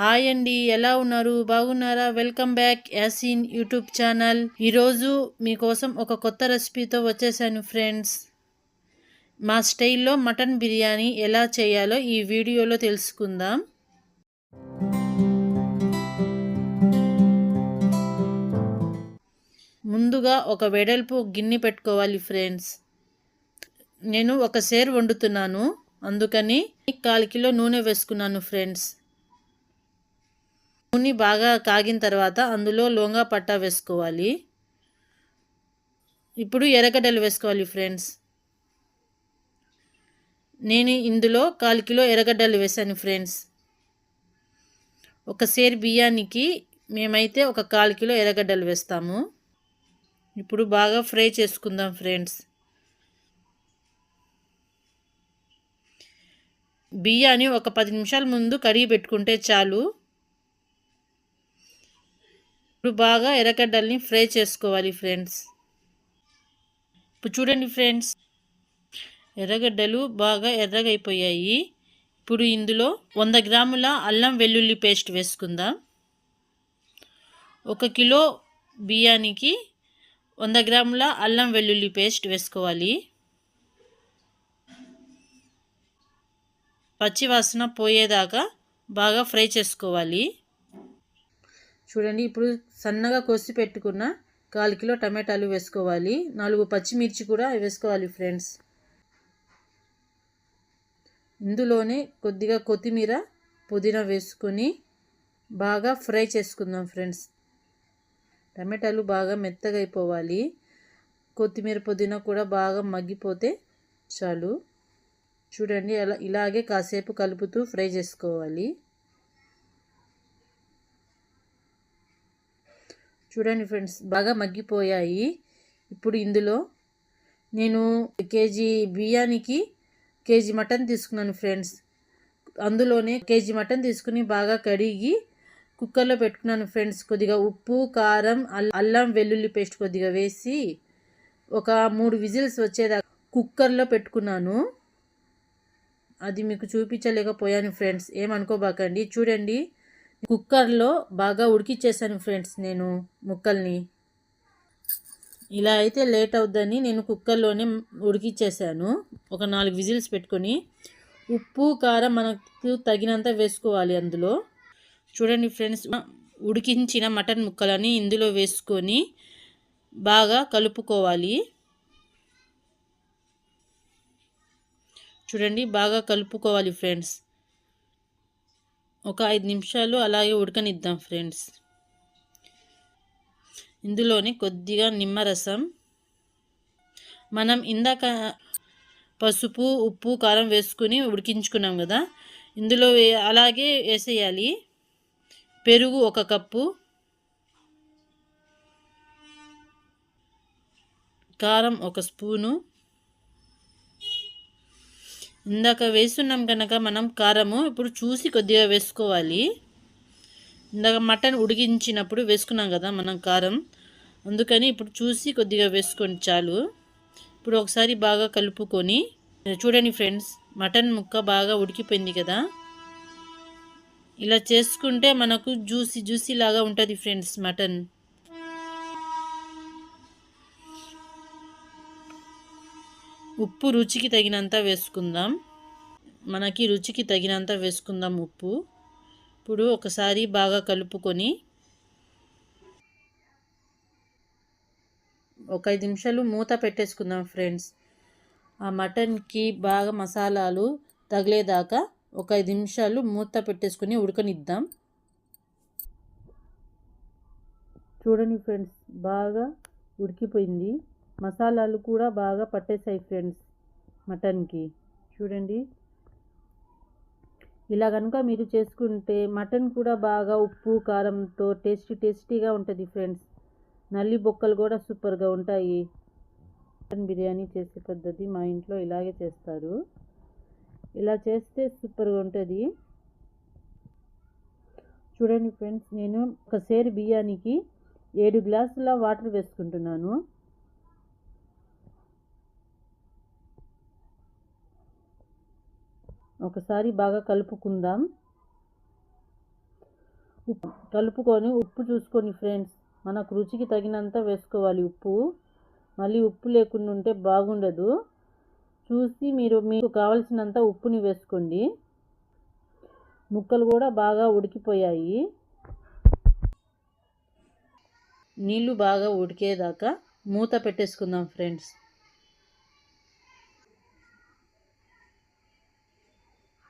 Hi అండి ఎలా ఉన్నారు? బాగున్నారా? Welcome back Yasin YouTube channel. ఈరోజు మీకోసం ఒక కొత్త రెసిపీతో వచ్చేసాను ఫ్రెండ్స్. మా స్టైల్లో మటన్ బిర్యానీ ఎలా చేయాలో ఈ వీడియోలో తెలుసుకుందాం. ముందుగా ఒక వెడల్పు గిన్నె పెట్టుకోవాలి ఫ్రెండ్స్. నేను ఒక సేర్ వండుతున్నాను. అందుకని కాల్ కిలో నూనె వేసుకున్నాను ఫ్రెండ్స్. నూనె బాగా కాగిన తర్వాత అందులో లోంగా పట్టా వేసుకోవాలి. ఇప్పుడు ఎర్రగడ్డలు వేసుకోవాలి ఫ్రెండ్స్. నేను ఇందులో కాలు కిలో ఎర్రగడ్డలు వేసాను ఫ్రెండ్స్. ఒక సేర్ బియ్యానికి మేమైతే ఒక కాలు కిలో ఎర్రగడ్డలు వేస్తాము. ఇప్పుడు బాగా ఫ్రై చేసుకుందాం ఫ్రెండ్స్. బియ్యాన్ని ఒక పది నిమిషాల ముందు కడిగి పెట్టుకుంటే చాలు. ఇప్పుడు బాగా ఎర్రగడ్డల్ని ఫ్రై చేసుకోవాలి ఫ్రెండ్స్. ఇప్పుడు చూడండి ఫ్రెండ్స్. ఎర్రగడ్డలు బాగా ఎర్రగా అయిపోయాయి ఇప్పుడు ఇందులో వంద గ్రాముల అల్లం వెల్లుల్లి పేస్ట్ వేసుకుందాం. ఒక కిలో బియ్యానికి వంద గ్రాముల అల్లం వెల్లుల్లి పేస్ట్ వేసుకోవాలి. పచ్చివాసన పోయేదాకా బాగా ఫ్రై చేసుకోవాలి. చూడండి ఇప్పుడు సన్నగా కోసి పెట్టుకున్న కాలు కిలో టమాటాలు వేసుకోవాలి. నాలుగు పచ్చిమిర్చి కూడా వేసుకోవాలి ఫ్రెండ్స్. ఇందులోనే కొద్దిగా కొత్తిమీర పుదీనా వేసుకొని బాగా ఫ్రై చేసుకుందాం ఫ్రెండ్స్. టమాటాలు బాగా మెత్తగా అయిపోవాలి. కొత్తిమీర పుదీనా కూడా బాగా మగ్గిపోతే చాలు. చూడండి అలా ఇలాగే కాసేపు కలుపుతూ ఫ్రై చేసుకోవాలి. చూడండి ఫ్రెండ్స్ బాగా మగ్గిపోయాయి. ఇప్పుడు ఇందులో నేను కేజీ బియ్యానికి కేజీ మటన్ తీసుకున్నాను ఫ్రెండ్స్. అందులోనే కేజీ మటన్ తీసుకుని బాగా కడిగి కుక్కర్లో పెట్టుకున్నాను ఫ్రెండ్స్. కొద్దిగా ఉప్పు కారం అల్లం వెల్లుల్లి పేస్ట్ కొద్దిగా వేసి ఒక మూడు విజిల్స్ వచ్చేదాకా కుక్కర్లో పెట్టుకున్నాను. అది మీకు చూపించలేకపోయాను ఫ్రెండ్స్. ఏమనుకోబాకండి. చూడండి. కుక్కర్లో బాగా ఉడికిచ్చేసాను ఫ్రెండ్స్ నేను ముక్కల్ని. ఇలా అయితే లేట్ అవుద్దని నేను కుక్కర్లోనే ఉడికిచ్చేసాను. ఒక నాలుగు విజిల్స్ పెట్టుకొని ఉప్పు కారం మనకు తగినంత వేసుకోవాలి అందులో. చూడండి ఫ్రెండ్స్ ఉడికించిన మటన్ ముక్కలని ఇందులో వేసుకొని బాగా కలుపుకోవాలి. చూడండి బాగా కలుపుకోవాలి ఫ్రెండ్స్. ఒక ఐదు నిమిషాలు అలాగే ఉడకనిద్దాం ఫ్రెండ్స్. ఇందులోని కొద్దిగా నిమ్మరసం. మనం ఇందాక పసుపు ఉప్పు కారం వేసుకుని ఉడికించుకున్నాం కదా. ఇందులో అలాగే వేసేయాలి. పెరుగు ఒక కప్పు. కారం ఒక స్పూను. ఇందాక వేస్తున్నాం కనుక మనం కారము ఇప్పుడు చూసి కొద్దిగా వేసుకోవాలి. ఇందాక మటన్ ఉడికించినప్పుడు వేసుకున్నాం కదా మనం కారం. అందుకని ఇప్పుడు చూసి కొద్దిగా వేసుకోండి చాలు. ఇప్పుడు ఒకసారి బాగా కలుపుకొని చూడండి ఫ్రెండ్స్ మటన్ ముక్క బాగా ఉడికిపోయింది కదా. ఇలా చేసుకుంటే మనకు జ్యూసీ జ్యూసీ లాగా ఉంటుంది ఫ్రెండ్స్ మటన్. ఉప్పు రుచికి తగినంత వేసుకుందాం. మనకి రుచికి తగినంత వేసుకుందాం ఉప్పు. ఇప్పుడు ఒకసారి బాగా కలుపుకొని ఒక ఐదు నిమిషాలు మూత పెట్టేసుకుందాం ఫ్రెండ్స్. ఆ మటన్కి బాగా మసాలాలు తగిలేదాకా ఒక ఐదు నిమిషాలు మూత పెట్టేసుకొని ఉడకనిద్దాం. చూడండి ఫ్రెండ్స్ బాగా ఉడికిపోయింది. మసాలాలు కూడా బాగా పట్టేసాయి ఫ్రెండ్స్ మటన్కి. చూడండి. ఇలా కనుక మీరు చేసుకుంటే మటన్ కూడా బాగా ఉప్పు కారంతో టేస్టీ టేస్టీగా ఉంటుంది ఫ్రెండ్స్. నల్లి బొక్కలు కూడా సూపర్గా ఉంటాయి. మటన్ బిర్యానీ చేసే పద్ధతి మా ఇంట్లో ఇలాగే చేస్తారు. ఇలా చేస్తే సూపర్గా ఉంటుంది. చూడండి ఫ్రెండ్స్ నేను ఒక సేరు బియ్యానికి ఏడు గ్లాసుల వాటర్ వేసుకుంటున్నాను. ఒకసారి బాగా కలుపుకుందాం. ఉప్పు కలుపుకొని ఉప్పు చూసుకొని ఫ్రెండ్స్. మనకు రుచికి తగినంత వేసుకోవాలి ఉప్పు. మళ్ళీ ఉప్పు లేకుండా ఉంటే బాగుండదు. చూసి మీరు మీకు కావలసినంత ఉప్పుని వేసుకోండి. ముక్కలు కూడా బాగా ఉడికిపోయాయి. నీళ్ళు బాగా ఉడికేదాకా మూత పెట్టేసుకుందాం ఫ్రెండ్స్.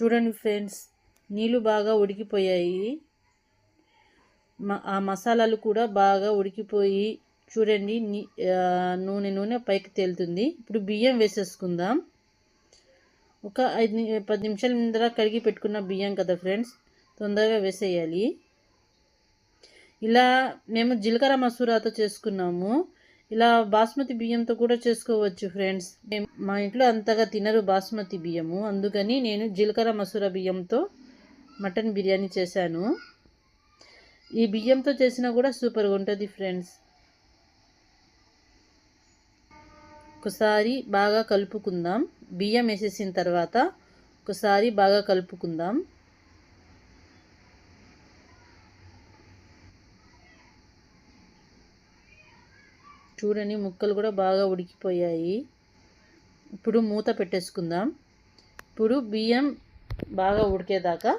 చూడండి ఫ్రెండ్స్ నీళ్ళు బాగా ఉడికిపోయాయి. ఆ మసాలాలు కూడా బాగా ఉడికిపోయి చూడండి నూనె నూనె పైకి తేలుతుంది. ఇప్పుడు బియ్యం వేసేసుకుందాం. ఒక ఐదు పది నిమిషాల ముందర కడిగి పెట్టుకున్న బియ్యం కదా ఫ్రెండ్స్ తొందరగా వేసేయాలి. ఇలా మేము జీలకర్ర మసూరాతో చేసుకున్నాము. ఇలా బాస్మతి బియ్యంతో కూడా చేసుకోవచ్చు ఫ్రెండ్స్ మా ఇంట్లో అంతగా తినరు బాస్మతి బియ్యము. అందుకని నేను జీలకర్ర మసూర బియ్యంతో మటన్ బిర్యానీ చేశాను. ఈ బియ్యంతో చేసినా కూడా సూపర్గా ఉంటుంది ఫ్రెండ్స్ ఒకసారి బాగా కలుపుకుందాం. బియ్యం వేసేసిన తర్వాత ఒకసారి బాగా కలుపుకుందాం. చూడండి ముక్కలు కూడా బాగా ఉడికిపోయాయి. ఇప్పుడు మూత పెట్టేసుకుందాం. ఇప్పుడు బియ్యం బాగా ఉడికేదాకా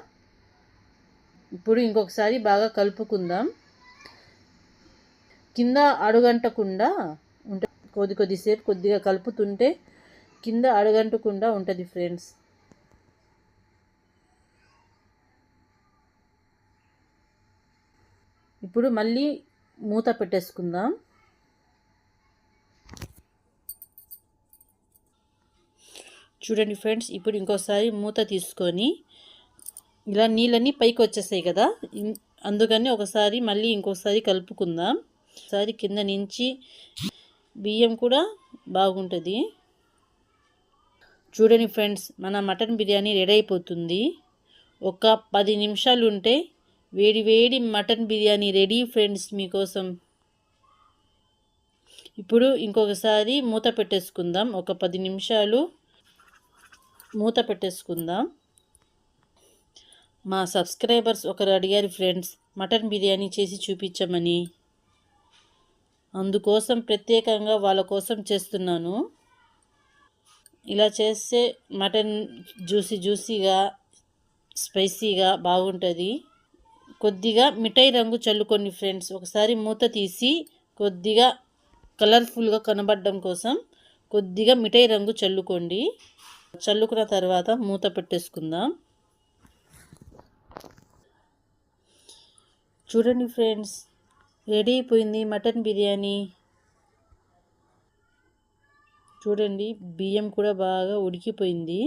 ఇప్పుడు ఇంకొకసారి బాగా కలుపుకుందాం. కింద అడుగంటకుండా ఉంటే కొద్ది కొద్దిసేపు కొద్దిగా కలుపుతుంటే కింద అడుగంటకుండా ఉంటుంది ఫ్రెండ్స్. ఇప్పుడు మళ్ళీ మూత పెట్టేసుకుందాం. చూడండి ఫ్రెండ్స్ ఇప్పుడు ఇంకోసారి మూత తీసుకొని ఇలా నీళ్ళన్నీ పైకి వచ్చేసాయి కదా. అందుకని ఒకసారి మళ్ళీ ఇంకోసారి కలుపుకుందాం. ఒకసారి కింద నుంచి బియ్యం కూడా బాగుంటుంది. చూడండి ఫ్రెండ్స్ మన మటన్ బిర్యానీ రెడీ అయిపోతుంది. ఒక పది నిమిషాలు ఉంటే వేడి వేడి మటన్ బిర్యానీ రెడీ ఫ్రెండ్స్ మీకోసం. ఇప్పుడు ఇంకొకసారి మూత పెట్టేసుకుందాం. ఒక పది నిమిషాలు మూత పెట్టేసుకుందాం. మా సబ్స్క్రైబర్స్ ఒకరు అడిగారు ఫ్రెండ్స్ మటన్ బిర్యానీ చేసి చూపించమని. అందుకోసం ప్రత్యేకంగా వాళ్ళ కోసం చేస్తున్నాను. ఇలా చేస్తే మటన్ జ్యూసీ జ్యూసీగా స్పైసీగా బాగుంటుంది. కొద్దిగా మిఠాయి రంగు చల్లుకోండి ఫ్రెండ్స్. ఒకసారి మూత తీసి కొద్దిగా కలర్ఫుల్గా కనబడడం కోసం కొద్దిగా మిఠాయి రంగు చల్లుకోండి. చల్లుకున్న తర్వాత మూత పెట్టేసుకుందాం. చూడండి ఫ్రెండ్స్ రెడీ అయిపోయింది మటన్ బిర్యానీ. చూడండి బియ్యం కూడా బాగా ఉడికిపోయింది.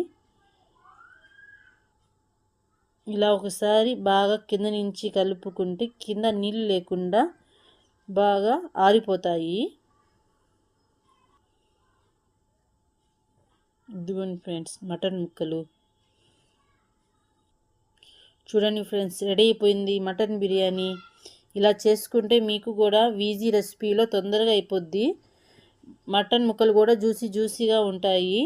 ఇలా ఒకసారి బాగా కింద నుంచి కలుపుకుంటే కింద నీళ్ళు లేకుండా బాగా ఆరిపోతాయి. ఇదిగోండి ఫ్రెండ్స్ మటన్ ముక్కలు. చూడండి ఫ్రెండ్స్ రెడీ అయిపోయింది మటన్ బిర్యానీ. ఇలా చేసుకుంటే మీకు కూడా వీజీ రెసిపీలో తొందరగా అయిపోద్ది. మటన్ ముక్కలు కూడా జ్యూసీ జ్యూసీగా ఉంటాయి.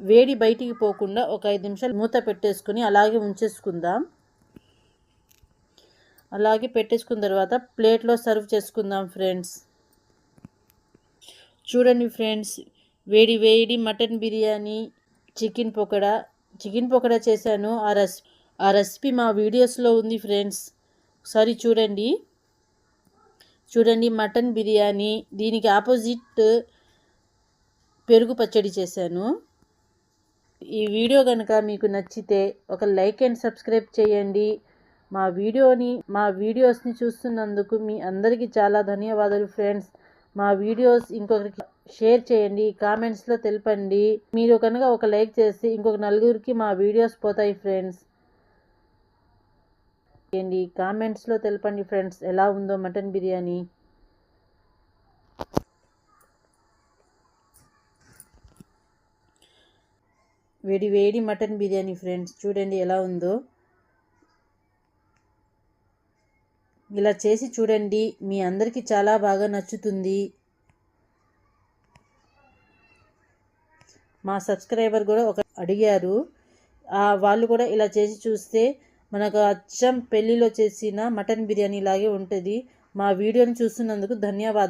వేడి బయటికి పోకుండా ఒక ఐదు నిమిషాలు మూత పెట్టేసుకుని అలాగే ఉంచేసుకుందాం. అలాగే పెట్టేసుకున్న తర్వాత ప్లేట్లో సర్వ్ చేసుకుందాం ఫ్రెండ్స్. చూడండి ఫ్రెండ్స్ వేడి వేడి mutton biryani chicken pakoda. Chicken pakoda చేశాను. ఆ రెస్ ఆ రెసిపీ మా వీడియోస్లో ఉంది ఫ్రెండ్స్. ఒకసారి చూడండి. చూడండి మటన్ బిర్యానీ. దీనికి ఆపోజిట్ పెరుగు పచ్చడి చేశాను. ఈ వీడియో కనుక మీకు నచ్చితే ఒక లైక్ అండ్ సబ్స్క్రైబ్ చేయండి. మా వీడియోని మా వీడియోస్ని చూస్తున్నందుకు మీ అందరికీ చాలా ధన్యవాదాలు ఫ్రెండ్స్. మా వీడియోస్ ఇంకొకరికి షేర్ చేయండి కామెంట్స్లో తెలపండి. మీరు కనుక ఒక లైక్ చేసి ఇంకొక నలుగురికి మా వీడియోస్ పోతాయి ఫ్రెండ్స్ చేయండి కామెంట్స్లో తెలపండి ఫ్రెండ్స్ ఎలా ఉందో మటన్ బిర్యానీ. వేడి వేడి మటన్ బిర్యానీ ఫ్రెండ్స్ చూడండి ఎలా ఉందో. ఇలా చేసి చూడండి మీ అందరికీ చాలా బాగా నచ్చుతుంది. మా సబ్స్క్రైబర్ కూడా ఒక అడిగారు. వాళ్ళు కూడా ఇలా చేసి చూస్తే మనకు అచ్చం పెళ్ళిలో చేసిన మటన్ బిర్యానీ లాగే ఉంటుంది. మా వీడియోని చూస్తున్నందుకు ధన్యవాదాలు.